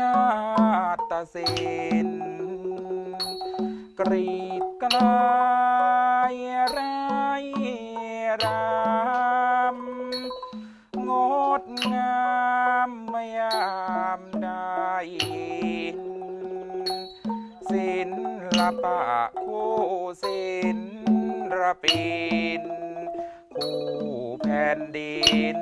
นาตศิลกรีดกลายไรรำงดงามเมยามได้เห็นศิลปะคู่ศิลปินคู่แผ่นดิน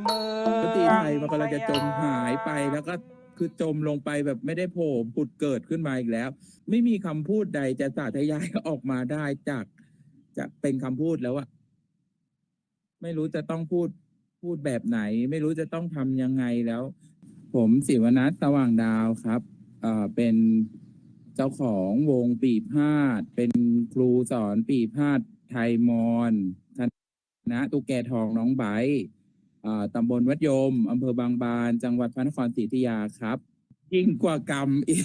เมือ ไทยมันกำลังจะจมหายไปแล้วก็คือจมลงไปแบบไม่ได้โผล่ผุดเกิดขึ้นมาอีกแล้ว ไม่มีคำพูดใดจะสาธยายออกมาได้จากจะเป็นคำพูดแล้วอะไม่รู้จะต้องพูดพูดแบบไหน ไม่รู้จะต้องทำยังไงแล้ว ผมศิวนัทสว่างดาวครับเอ่อเป็นเจ้าของวงปีพาดเป็นครูสอนปีพาดไทยมอนคณะตุกแกทองน้องไบร์ท ตำบลวัดยมอำเภอบางบาน จังหวัดพระนครศรีอยุธยาครับ ยิ่งกว่ากรรมอีก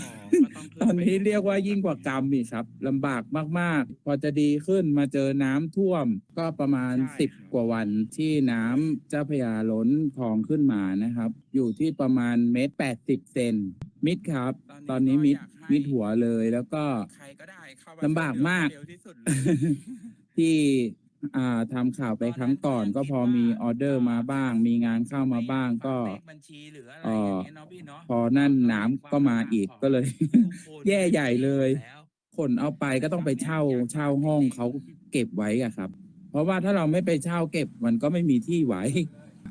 ตอนนี้เรียกว่ายิ่งกว่ากรรมอีกครับลำบากมาก ๆ พอจะดีขึ้นมาเจอน้ำท่วม ก็ประมาณใช่สิบครับกว่าวันที่น้ำเจ้าพระยาล้นคลองขึ้นมานะครับ อยู่ที่ประมาณเมตรแปดสิบเซนมิดครับ ตอนนี้มิดมิดหัวเลยแล้วก็ใครก็ได้เข้มลำบากมากเร็วที่สุดเลยที่ อ่าทำข่าวไปครั้งก่อน ก็พอมีออเดอร์มาบ้าง มีงานเข้ามาบ้างก็ เลขบัญชีหรืออะไรอย่างเงี้ยเนาะพี่เนาะพอนั่นน้ำก็มาอีกก็เลย แย่ใหญ่เลยแล้วคนเอาไปก็ต้องไปเช่าเช่าห้องเขาเก็บไว้อะครับ เพราะว่าถ้าเราไม่ไปเช่าเก็บมันก็ไม่มีที่ไว้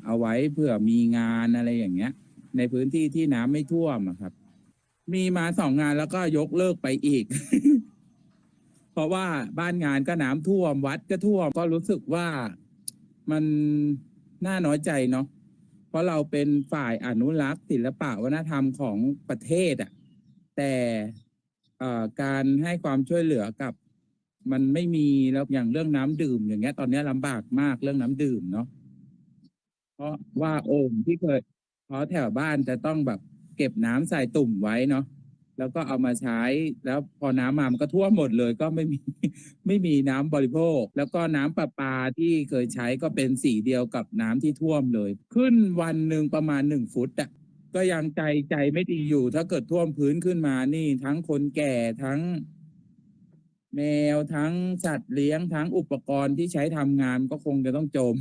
เอาไว้เผื่อมีงานอะไรอย่างเงี้ย ในพื้นที่ที่น้ำไม่ท่วมอะครับ มีมาสองงานแล้วก็ยกเลิกไปอีก เพราะว่าบ้านงานก็น้ำท่วมวัดก็ท่วม ก็รู้สึกว่ามันน่าน้อยใจเนาะเพราะเราเป็นฝ่ายอนุรักษ์ศิลปะวัฒนธรรมของประเทศอะแต่อ่อการให้ความช่วยเหลือกับ มันไม่มีแล้วอย่างเรื่องน้ำดื่ม อย่างเงี้ย ตอนนี้ยลำบากมากเรื่องน้ำดื่มเนาะเพราะว่าโอ่งที่เคยเพราะแถวบ้านจะต้องแบบเก็บน้ำใส่ตุ่มไว้เนาะ แล้วก็เอามาใช้แล้วพอน้ำมามันก็ท่วมหมดเลยก็ไม่มีไม่มีน้ำบริโภค แล้วก็น้ำประปาที่เคยใช้ก็เป็นสีเดียวกับน้ำที่ท่วมเลย ขึ้นวันหนึ่งประมาณหนึ่งฟุตอะก็ยังใจใจไม่ดีอยู่ ถ้าเกิดท่วมพื้นขึ้นมานี่ ทั้งคนแก่ทั้ง แมวทั้งสัตว์เลี้ยงทั้งอุปกรณ์ที่ใช้ทำงานก็คงจะต้องจม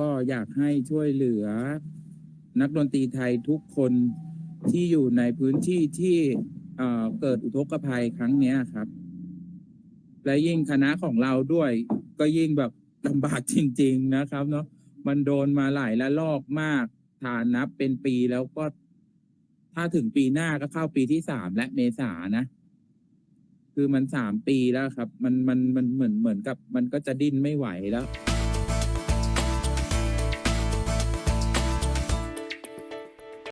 ก็อยากให้ช่วยเหลือ นักดนตรีไทยทุกคน ที่อยู่ในพื้นที่ที่เกิดอุทกภัยครั้งนี้ครับ และยิ่งคณะของเราด้วย ก็ยิ่งแบบลำบากจริง ๆนะครับ เนาะมันโดนมาหลายละลอกมากฐานนับเป็นปีแล้วก็ ถ้าถึงปีหน้าก็เข้าปีที่สามและเมษานะ คือมันสามปีแล้วครับ มันมันมันเหมือนเหมือนกับ มันก็จะดิ้นไม่ไหวแล้ว